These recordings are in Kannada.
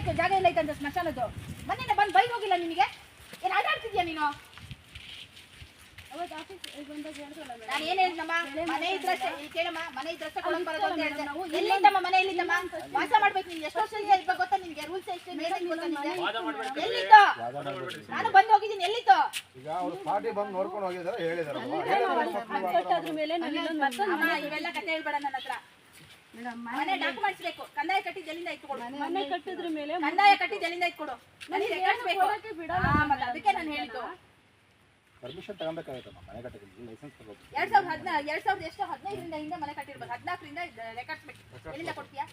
ಇತ್ತು ಜಾಗ ಇಲ್ಲ ಐತೆ ಅಂತ ಸ್ಮಶಾನದ್ದು ಮೊನ್ನೆ ಬಂದು ಬೈಕ್ ಹೋಗಿಲ್ಲ ನಿಮಗೆ ಏನು ಆಟಾಡ್ತಿದ್ಯಾ ನೀನು ನಾನು ಏನ್ ಹೇಳಿದ್ನಮ್ಮ ಮನೆ ಇದ್ರಷ್ಟೇ ಇಲ್ಲಿ ಕೇಳಮ್ಮ ಮನೆ ಇದ್ರಷ್ಟೇ ಬರೋದು ಅಂತ ಹೇಳಿದೆ ಎಲ್ಲಿದ್ದಮ್ಮ ಮನೆ ಎಲ್ಲಿದ್ದಮ್ಮ ವಾಸ ಮಾಡ್ಬೇಕು ನೀನು ಎಷ್ಟು ಇರ್ಬೇಕು ಗೊತ್ತಾ ನಿನ್ಗೆ ರೂಲ್ಸ್ ಎಷ್ಟು ಎಲ್ಲಿತ್ತು ನಾನು ಬಂದು ಹೋಗಿದ್ದೀನಿ ಎಲ್ಲಿತ್ತು ಈಗ ಅವ್ರು ಪಾರ್ಟಿ ಬಂದು ನೋಡ್ಕೊಂಡು ಹೋಗಿದ್ದಾರೆ ಇವೆಲ್ಲ ಕತೆ ಹೇಳ್ಬೇಡ ನನ್ನ ಹತ್ರ ಮನೆ ಡಾಕ್ಯುಮೆಂಟ್ಸ್ ಬೇಕು ಕಂದಾಯ ಕಟ್ಟಿದ್ದು ಎಲ್ಲಿಂದ ಇಟ್ಕೊಡು. ಮನೆ ಕಟ್ಟಿದ್ರ ಮೇಲೆ ಕಂದಾಯ ಕಟ್ಟಿದ್ದು ಎಲ್ಲಿಂದ ಇಟ್ಕೊಡು. ನನಗೆ ರೆಕಾರ್ಡ್ಸ್ ಬೇಕು. ಹಾ, ಮತ್ತೆ ಅದಕ್ಕೆ ನಾನು ಹೇಳಿದ್ದು. ಪರ್ಮಿಷನ್ ತಗೊಬೇಕಾಗತ್ತಮ್ಮ ಮನೆ ಕಟ್ಟಕ್ಕೆ ಲೈಸೆನ್ಸ್ ತಗೋಬೇಕು. ಎರಡ್ ಸಾವಿರದ ಹದಿನ ಎರಡ್ ಸಾವಿರದ ಎಷ್ಟು ಹದಿನೈದರಿಂದ ಹಿಂದೆ ಮನೆ ಕಟ್ಟಿರ್ಬೋದು. ಹದಿನಾಲ್ಕರಿಂದ ರೆಕಾರ್ಡ್ಸ್ ಬೇಕು. ಎಲ್ಲಿಂದ ಕೊಡ್ತೀಯಾ?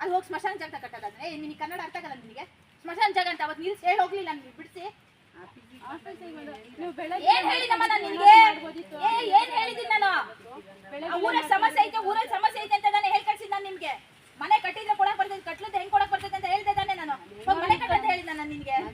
ಅಲ್ಲಿ ಹೋಗಿ ಸ್ಮಶಾನ ಜಾಗ ಕಟ್ಟೋದಾದ್ರೆ ಏ ನಿನಗೆ ಕನ್ನಡ ಅರ್ಥ ಆಗಲ್ಲ ನಿನಗೆ? ಸ್ಮಶಾನ ಜಾಗ ಅಂತ ಅವತ್ತು ನಿಲ್ಸಿ ಹೇಳಿ ಹೋಗ್ಲಿಲ್ಲ ನಾನು ಬಿಡಿಸಿ. ಏನ್ ಹೇಳಿದಮ್ಮ ನಾನು ನಿನಗೆ? ಏನ್ ಹೇಳಿದ್ದೀನಿ ನಾನು? ಊರಲ್ಲಿ ಸಮಸ್ಯೆ ಐತೆ ಊರಲ್ಲಿ ಸಮಸ್ಯೆ ಐತೆ ಅಂತ ನಾನು ಹೇಳಿ ಕಳ್ಸಿದ್ದು ನಾನು ನಿನ್ಗೆ ಮನೆ ಕಟ್ಟಿದ್ರೆ ಕೊಡಕ್ ಬರ್ತೈತೆ ಕಟ್ಲಿದ್ರೆ ಹೆಂಗ್ ಕೊಡಕ್ ಬರ್ತೈತೆ ಅಂತ ಹೇಳ್ದೆ ತಾನೆ ನಾನು ಹೋಗ್ ಮನೆ ಕಟ್ಟ ಅಂತ ಹೇಳಿದ ನಾನು ನಿನ್ಗೆ ಕಟ್ ಅವಾಗ ಒಂದು ಹುಟ್ಟು ಬಿದ್ದೋತಮ್ಮ ಮೇಡಮ್ ಏ ಅಮ್ಮ ಸುಮ್ಮನೆ ಸರ್ ದಾಖಲೆ ಕೊಡಮ್ಮ ಕರೆಂಟ್ ಮೀಟರ್ ಎರಡ್ ಸಾವಿರದ ಹದಿನಾಲ್ಕರಿಂದ ವಾಸ ಇರೋದೇ ಬೇಕಲ್ಲಮ್ಮ ಎಲ್ಲಿಂದ ತರ್ತೀವಿ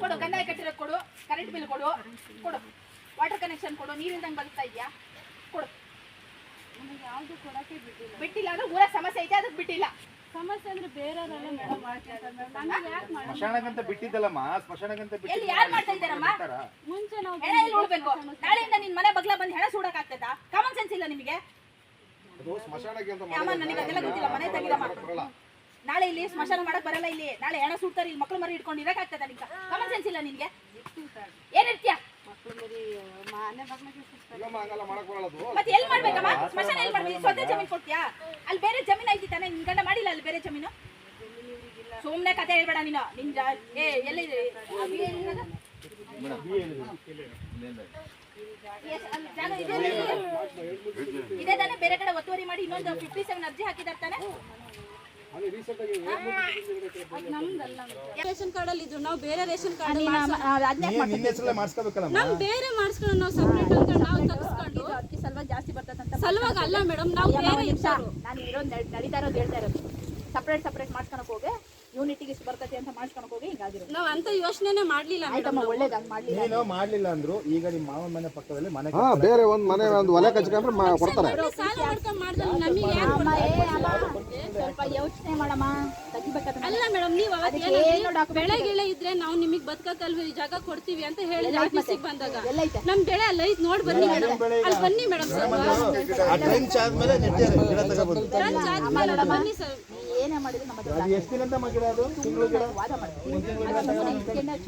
ಕೊಡು ಕಂದಾಯ ಕಟ್ಟಿರೋದು ಕೊಡು ಕರೆಂಟ್ ಬಿಲ್ ಕೊಡು ಕೊಡು. ವಾಟರ್ ಕನೆಕ್ಷನ್ ಕೊಡು ನೀರಿಲ್ದಂಗೆ ಬರ್ತಾ ಇದೆಯಾ ಕೊಡು. ನಮಗೆ ಯಾವ್ದು ಕೊಡಕ್ಕೆ ಬಿಟ್ಟಿಲ್ಲ. ಬಿಟ್ಟಿಲ್ಲ ಅಂದ್ರೆ ಊರ ಸಮಸ್ಯೆ ಐತೆ ಅದಕ್ಕೆ ಬಿಟ್ಟಿಲ್ಲ. ಸಮಸ್ಯೆ ಅಂದ್ರೆ ಬೇರೆಯವರಲ್ಲ ಮೇಡಮ್ ಯಾಕೆ ಮಾಡಿ ಸ್ಮಶಾನಕ್ಕಂತ ಬಿಟ್ಟಿದ್ದಲ್ಲಮ್ಮ ಸ್ಮಶಾನಕ್ಕಂತ ಎಲ್ಲಿ ಯಾರು ಮಾಡ್ತಾ ಇದ್ದಾರಮ್ಮ? ಮುಂಚೆ ನಾವು ಹೆಣ ಎಲ್ಲಿ ಉಳ್ಬೇಕು ನಾಳೆಯಿಂದ ನಿನ್ ಮನೆ ಬಗ್ಲ ಬಂದು ಹೆಣ ಸುಡಕ್ ಆಗ್ತದ ಕಾಮನ್ ಸೆನ್ಸ್ ಇಲ್ಲ ನಿಮಗೆ? ಅಮ್ಮ ನನಗೆ ಅದೆಲ್ಲ ಗೊತ್ತಿಲ್ಲ. ಮನೆ ತೆಗಿದಮ್ಮ ನಾಳೆ ಇಲ್ಲಿ ಸ್ಮಶಾನ ಮಾಡಕ್ ಬರಲ್ಲ ಇಲ್ಲಿ. ನಾಳೆ ಹೆಣ ಸುಡ್ತಾರೆ. ಇಲ್ಲಿ ಮಕ್ಳು ಮರಿ ಇಟ್ಕೊಂಡು ಇರಕ್ ಆಗ್ತದ ನಿಂಗೆ ಕಾಮನ್ ಸೆನ್ಸ್ ಇಲ್ಲ ನಿನ್ಗೆ? ಏನ್ ಇರ್ತೀಯ ಮಕ್ಕಳು ಮರಿ ಮನೆ ಮಕ್ಕಳಿಗೆ ಇಲ್ಲಮ್ಮ ಹಂಗೆಲ್ಲ ಮಾಡಕ್ ಬರಲ್ಲ ಅದು. ಮತ್ತೆ ಎಲ್ಲಿ ಮಾಡ್ಬೇಕಮ್ಮ? ಸ್ಮಶಾನ ಎಲ್ಲಿ ಮಾಡ್ಬೇಕು ಸ್ವಂತ ಜಮೀನ್ ಕೊಡ್ತೀಯಾ? ಅಲ್ಲಿ ಬೇರೆ ಜಮೀನ್ ಐತಿ ತಾನೆ. ನಿನ್ ಗಂಡ ಮಾಡಿಲ್ಲ ಅಲ್ಲಿ ಬೇರೆ ಜಮೀನು? ಸುಮ್ನೆ ಕತೆ ಹೇಳ್ಬೇಡ ನೀನು. ನಿನ್ ಜಾ- ಏ ಎಲ್ಲಿ ಇದೆ ತಾನೆ ಬೇರೆ ಕಡೆ ಒತ್ತುವರಿ ಮಾಡಿ ಇನ್ನೊಂದು ಫಿಫ್ಟಿ ಸೆವೆನ್ ಅರ್ಜಿ ಹಾಕಿದಾರೆ ತಾನೆ. ರೇಷನ್ ಕಾರ್ಡ್ ಅಲ್ಲಿ ಇದ್ರು ನಾವು ಬೇರೆ ರೇಷನ್ ಕಾರ್ಡ್ ನಮ್ ಬೇರೆ ಮಾಡಿಸ್ಕೊಂಡು ನಾವು ಸಪ್ರೇಟ್ ಅಂತ ನಾವು ತಗಸ್ಕೊಂಡು ಅದಕ್ಕೆ ಸಲುವಾಗಿ ಜಾಸ್ತಿ ಬರ್ತದಂತ ಸಲುವಾಗಿ ಅಲ್ಲ ಮೇಡಮ್ ನಾವು ಬೇರೆ ಇರ್ತಾರು ನಾನು ಇರೋ ನಡೀತಾ ಇರೋದು ಹೇಳ್ತಾ ಇರೋದು. ಸಪ್ರೇಟ್ ಸಪ್ರೇಟ್ ಮಾಡ್ಕೊಳಕ್ ಹೋಗಿ. ಯೂನಿಟಿಗೆ ಬರ್ತೈತಿ ಅಂತ ಮಾಡ್ಕೊಂಡು ಹೋಗಿ ಹಿಂಗಾಗಿರೋದು ನಾವ್ ಅಂತ ಯೋಚನೆ ಮಾಡ್ಲಿಲ್ಲ ಆಯ್ತಮ್ಮ ಒಳ್ಳೇದಾಗ ಮಾಡ್ಲಿಲ್ಲ. ನೀನು ಮಾಡ್ಲಿಲ್ಲ ಅಂದ್ರು ಈಗ ನಿಮ್ಮ ಮಾವನ ಮನೆ ಪಕ್ಕದಲ್ಲಿ ಮನೆ ಹಾ ಬೇರೆ ಒಂದ್ ಮನೆ ಒಂದು ಒಲೆ ಕಚ್ಕೊಂಡ್ರೆ ಮಾ- ಕೊಡ್ತಾರೆ. ಸಾಲ ಮಾಡ್ಕೊಂಡ್ ಮಾಡಿದ್ರೆ ನಮಗೆ ಯಾಕೆ ಅಮ್ಮ, ಏ ಅಮ್ಮ, ಸ್ವಲ್ಪ ಯೋಚನೆ ಮಾಡಮ್ಮ. ತೆಗಿಬೇಕಾದ್ರೆ ಅಲ್ಲ ಮೇಡಮ್ ನೀವು ಅವತ್ತು ಅದಕ್ಕೆ ಏನು ಏನಂದ್ರೆ document ಬೆಳೆ ಗಿಳೆ ಇದ್ರೆ ನಾವು ನಿಮಗೆ ಬದುಕಲ್ವ ಈ ಜಾಗ ಕೊಡ್ತೀವಿ ಅಂತ ಹೇಳಿದ್ರೆ ಆಫೀಸಿಗೆ ಬಂದಾಗ. ನಮ್ಮ ನಮ್ ಬೆಳೆ ಅಲ್ಲ ಐತ್ ನೋಡ್ ಬನ್ನಿ ಮೇಡಮ್. ಅಲ್ಲಿ ಬನ್ನಿ ಮೇಡಮ್ ಸ್ವಲ್ಪ. ಆ ಟ್ರೆಂಚ್ ಆದ್ಮೇಲೆ ನೆಟ್ಟಿದ್ದಾರೆ ಗಿಡ ತಗೊಬಂದು. ಫ್ರೆಂಡ್ಸ್ ಆದ್ಮೇಲೆ ಬನ್ನಿ ಸರ್ ಏನೇ ಮಾಡಿದ್ರು ನಮ್ಮ ಅದು ಎಷ್ಟು ದಿನದ ಮಗಿಡ ಅದು? ತಿಂಗಳು ಗಿಡ? ವಾದ ಮಾಡ್ತೀವಿ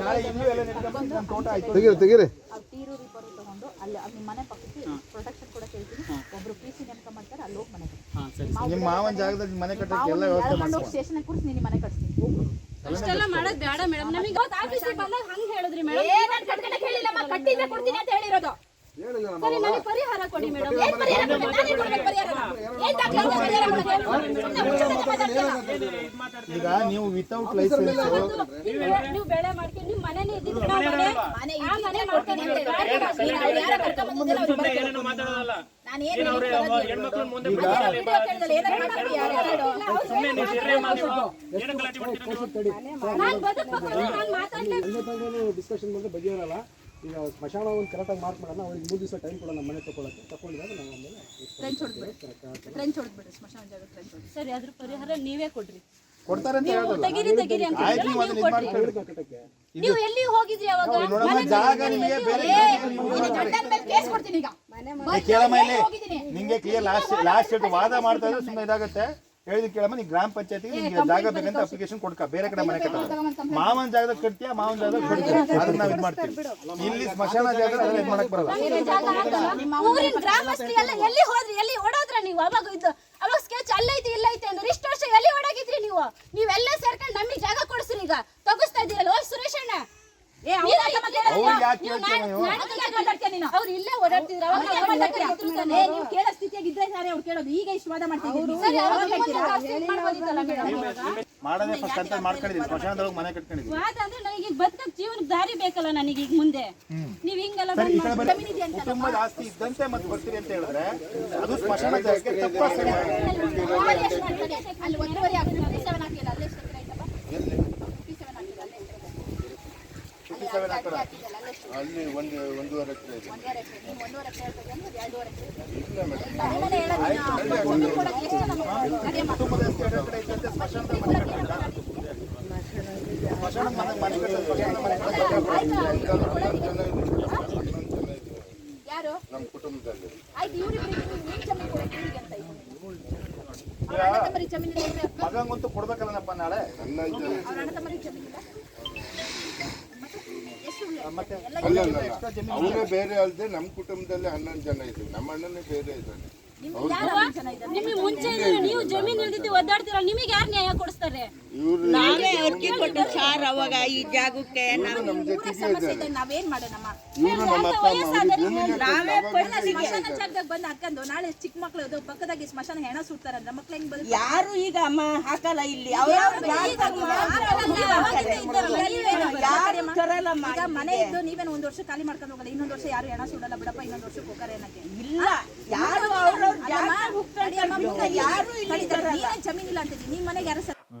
ನಾಳೆ ಎಲ್ಲ ನೆಟ್ಕೊಂಡು ನಮ್ಮ ತೋಟ ಆಯ್ತು. ತೆಗೀರಿ ತೆಗೀರಿ. ಅವ್ರು ತೀರು ರಿಪೋರ್ಟ್ ತಗೊಂಡು ಅಲ್ಲಿ ನಿಮ್ಮ ಮನೆ ಪಕ್ಕಕ್ಕೆ ಪ್ರೊಟೆಕ್ಷನ್ ಕೂಡ ಕೇಳ್ತೀನಿ. ಒಬ್ರು ಪಿ ಸಿ ನೇಮಕ ಮಾಡ್ತಾರೆ ಅಲ್ಲಿ ಹೋಗಿ ಮನೆ ಕಟ್ಟಿ. ನಿಮ್ಮ ಮಾವನ ಜಾಗದಲ್ಲಿ ಮನೆ ಕಟ್ಟಕ್ಕೆ ಎಲ್ಲ ವ್ಯವಸ್ಥೆ ಹೋಗಿ ಸ್ಟೇಷನ್ ಕೂರಿಸಿ ನಿನ್ನ ಮನೆ ಕಟ್ತೀನಿ ಅಷ್ಟೆಲ್ಲ ಮಾಡೋದ್ ಬೇಡ ಮೇಡಮ್. ನಮಗೆ ಆಫೀಸಿಗೆ ಬಂದಾಗ ಹಂಗ್ ಹೇಳಿದ್ರಿ ಮೇಡಮ್. ಏ ನಾನು ಕಟ್ಕೊಳಕ್ ಹೇಳಿಲ್ಲಮ್ಮ ಕಟ್ಟಿದ್ರೆ ಕೊಡ್ತೀನಿ ಅಂತ ಹೇಳಿರೋದು. ಸರಿ ನನಗೆ ಪರಿಹಾರ ಕೊಡಿ ಮೇಡಮ್. ಏನ್ ಪರಿಹಾರ ಕೊಡ್ಬೇಕು? ನಾನೇನ್ ಕೊಡ್ಬೇಕು ಪರಿಹಾರನ? ಏನ್ ದಾಖಲೆ ಇದೆ? ಪರಿಹಾರ ಕೊಡೋದು? ಸುಮ್ನೆ ಮುಚ್ಚುತ್ತೆ ಮಾತಾಡ್ತೀರ. ಈಗ ನೀವು ವಿತೌಟ್ ಲೈಸೆನ್ಸ್ ನೀವು ಬೆಳೆ ಮಾಡ್ಕೊಂಡು ನಿಮ್ಮ ಮನೆನೇ ಇದ್ದಿದ್ದು ಮನೆ ಮನೆ ಆ. ನೀನು ಅವ್ರು ಮಾತಾಡೋದಲ್ಲ ಏನ್ ಹೆಣ್ಮಕ್ಳು ಮುಂದೆ ಅದೇನೋ ವಿಡಿಯೋ ಕೇಳಿದಲ್ಲ, ಏನಾದ್ರು ಮಾಡ್ತೀವಿ, ಯಾರು ಯಾರು? ಸುಮ್ಮನೆ ನೀವು ಇರ್ರಿ ಅಮ್ಮ ನೀವು ಏನು ಗಲಾಟೆ ಮಾಡ್ತೀರಾ ನೀವು? ನಾನ್ ಬದುಕ್ಬೇಕು ನಾನ್ ಮಾತಾಡ್ಲೇ ಡಿಸ್ಕಷನ್ ಮಾಡಿದ್ರೆ ಬಗೆಹರಲ್ಲ ಈಗ ಸ್ಮಶಾನ ಒಂದು ಕರೆಕ್ಟಾಗಿ ಮಾಡೋಣ ಅವ್ರಿಗೆ ಮೂರು ದಿವಸ ಟೈಮ್ ಕೊಡೋಣ ಮನೆ ತಗೊಳಕ್ಕೆ. ತಗೊಂಡಿದಾಗ ನಾವು ಆಮೇಲೆ ಟ್ರೆಂಚ್ ಹೊಡೆದ್ಬಿಡಿ. ಟ್ರೆಂಚ್ ಹೊಡ್ದ್ಬಿಡು, ಸ್ಮಶಾನ ಜಾಗ ಟ್ರೆಂಚ್ ಹೊಡ್ದು. ಸರಿ ಅದ್ರ ಪರಿಹಾರ ನೀವೇ ಕೊಡ್ರಿ. ಕೊಡ್ತಾರೆ ಅಂತ ಹೇಳೋದಲ್ಲ. ತೆಗಿರಿ ತೆಗಿರಿ ಅಂತ ಆಯ್ತು ನೀವು ಅದನ್ನ ಇದು ಮಾಡ್ಕೊಳ್ಳಿ ಕಟ್ಟಕ್ಕೆ ನೀವು ಎಲ್ಲಿ ಹೋಗಿದ್ರಿ ಅವಾಗ? ಮನೆ ಜಾಗ ನಿಮಗೆ ಬೇರೆ ಗಂಡನ ಮೇಲೆ ಕೇಸ್ ಕೊಡ್ತೀನಿ ಈಗ. ಮನೆ ಕೇಳಮ್ಮ ಇಲ್ಲಿ. ನಿಮಗೆ ಕ್ಲಿಯರ್ ಲಾಸ್ಟ್ ಲಾಸ್ಟ್ ವಾದ ಮಾಡ್ತಾ ಇದ್ರೆ ಸುಮ್ಮನೆ ಇದಾಗುತ್ತೆ. ಹೇಳಿದ್ ಕೇಳಮ್ಮ ನೀ ಗ್ರಾಮ ಪಂಚಾಯತಿಗೆ ನಿಮಗೆ ಜಾಗ ಬೇಕಂತ ಅಪ್ಲಿಕೇಶನ್ ಕೊಡ್ಕ. ಬೇರೆ ಕಡೆ ಮನೆ ಕಟ್ಟ ಮಾವನ ಜಾಗದಾಗ ಕಟ್ತೀಯ ಮಾವನ ಜಾಗದಾಗ ಕಟ್ತೀಯ ಅದನ್ನ ನಾವು ಇದು ಮಾಡ್ತೀವಿ. ಇಲ್ಲಿ ಸ್ಮಶಾನ ಜಾಗ ಅದನ್ನ ಇದು ಮಾಡಕ್ ಬರಲ್ಲ. ಊರಿನ ಗ್ರಾಮಸ್ಥರು ಎಲ್ಲ ಎಲ್ಲಿ ಹೋದ್ರಿ? ಎಲ್ಲಿ ಓಡೋದ್ರ ನೀವು? ಅವಾಗ ಇದು ಅವಾಗ ಸ್ಕೆಚ್ ಅಲ್ಲೈತಿ ಇಲ್ಲೈತಿ ಅಂದ್ರೆ ಇಷ್ಟು ವರ್ಷ ಎಲ್ಲಿ ಓಡಾಗಿದ್ರಿ ನೀವು? ನೀವೆಲ್ಲ ಸೇರ್ಕೊಂಡು ನಮಗೆ ಜಾಗ ಕೊಡಿಸ್ರಿ ಈಗ. ತಗಿಸ್ತಾ ಇದ್ದೀರಲ್ಲ ಓ ಸುರೇಶಣ್ಣ. ಏ, ಅವ್ರು ಯಾಕೆ ಯಾಕೆ ನೀವು ನೀನು? ಅವ್ರು ಇಲ್ಲೇ ಓಡಾಡ್ತಿದ್ರು ನೀವು ಕೇಳೋ ಸ್ಥಿತಿಯಾಗಿ ಇದ್ರೆ ಸಾರೆ ಅವ್ರು ಕೇಳೋದು. ಈಗ ಇಷ್ಟು ವಾದ ಜಾಸ್ತಿ ಮಾಡ್ಬೋದಿತ್ತಲ್ಲ ಮೇಡಮ್ ಫಸ್ಟ್ ಅಂತ ಮಾಡ್ಕೊಂಡಿದ್ದೀನಿ ಸ್ಮಶಾನದೊಳಗೆ ಮನೆ ಕಟ್ಕೊಂಡಿದ್ದೀನಿ ವಾದ ಅಂದ್ರೆ ನನಗೆ ಈಗ ಬದುಕ ಜೀವನಕ್ಕೆ ದಾರಿ ಬೇಕಲ್ಲ ನನಗೆ ಈಗ ಮುಂದೆ. ನೀವು ಹಿಂಗೆಲ್ಲ ಕುಟುಂಬದ ಆಸ್ತಿ ಇದ್ದಂತೆ ಮತ್ತೆ ಬರ್ತೀರಿ ಅಂತ ಹೇಳಿದ್ರೆ ಅದು ಸ್ಮಶಾನ? ಅಲ್ಲಿ ಒಂದೂವರೆ ಆಗ್ತದೆ, 57 ಹಾಕಿಲ್ಲ, ಅಲ್ಲೇ ಎಷ್ಟು ಎಕರೆ ಐತಪ್ಪ? 57 ಹಾಕಿಲ್ಲ, ಅಲ್ಲೇ ಎಷ್ಟು ಎಕರೆ? ಅಲ್ಲಿ ಅರ್ಧ ಅರ್ಧ ಹಾಕಿದ್ದಲ್ಲ, ಅಲ್ಲೇ ಎಷ್ಟು? ಅಲ್ಲಿ ಒಂದು ಒಂದೂವರೆ ಎಕರೆ ಇದೆ ಒಂದೂವರೆ ಎಕರೆ ನೀವು ಒಂದೂವರೆ ಎಕರೆ ಹೇಳ್ತಾ ಇದ್ದೀರಾ, ಅದು ಎರಡೂವರೆ ಎಕರೆ ಇಲ್ಲ ಅಲ್ಲಿ ಒಂದು ಎಷ್ಟು ಜನ ಮಕ್ಕಳು? ನಡೆಯಮ್ಮ. ಕುಟುಂಬದಷ್ಟು ಎರಡು ಕಡೆ ಇದ್ದಂತೆ ಸ್ಮಶಾನದ ಮನೆ ಕಟ್ಟಲ್ಲ ಸ್ಮಶಾನದ ಮನೆ ಮನೆ ಕಟ್ಟಲ್ಲ ಸ್ಮಶಾನದ ಮನೆ ಕಟ್ಟಲ್ಲ ಯಾರು ನಮ್ಮ ಕುಟುಂಬದಲ್ಲಿ ಆಯ್ತು ನಾಳೆ ನಿಮ್ ಜಮೀನು ಅವರೇ ಬೇರೆ ಅಲ್ಲದೆ ನಮ್ಮ ಕುಟುಂಬದಲ್ಲಿ ಹನ್ನೊಂದು ಜನ ಇದ್ದೀವಿ ನಮ್ಮ ಅಣ್ಣನೇ ಬೇರೆ ಇದ್ದಾನೆ. ನಿಮ್ಗೆ ಮುಂಚೆ ನೀವು ಜಮೀನ್ ಇಲ್ದಿದ್ದು ಒದ್ದಾಡ್ತೀರ? ನಿಮಗೆ ಯಾರು ನ್ಯಾಯ ಕೊಡಿಸ್ತಾರೆ? ನಾವೇ ಅರ್ಕಿ ಕೊಟ್ಟು ಸಾರ್ ಅವಾಗ ಈ ಜಾಗಕ್ಕೆ ಇದೆ ನಾವೇನ್ ಮಾಡೋಣಮ್ಮ ನಾವೇ ಸ್ಮಶಾನ ಜಾಗದಾಗ ಬಂದು ಹಾಕೊಂಡು ನಾಳೆ ಚಿಕ್ಕ ಮಕ್ಳು ಪಕ್ಕದಾಗಿ ಸ್ಮಶಾನ ಹೆಣ ಸುಡ್ತಾರಂದ್ರೆ ಮಕ್ಳು ಹೆಂಗ್ ಬದುಕು ಯಾರು ಈಗ ಅಮ್ಮ ಹಾಕಲ್ಲ ಇಲ್ಲಿ ಈಗ ಮನೆ ಇದ್ದು ನೀವೇನು ಒಂದ್ ವರ್ಷ ಖಾಲಿ ಮಾಡ್ಕೊಂಡು ಹೋಗಲ್ಲ ಇನ್ನೊಂದ್ ವರ್ಷ ಯಾರು ಹೆಣ ಸುಡಲ್ಲ ಬಿಡಪ್ಪ ಇನ್ನೊಂದ್ ವರ್ಷ ಹೋಗಾರೆ ಏನಕ್ಕೆ ಇಲ್ಲ ಯಾರು ಯಾರು ಇಲ್ಲಿ ನೀನೇ ಜಮೀನಿಲ್ಲ ಅಂತಿದ್ದೀನಿ ನಿಮ್ ಮನೆಗೆ ಯಾರು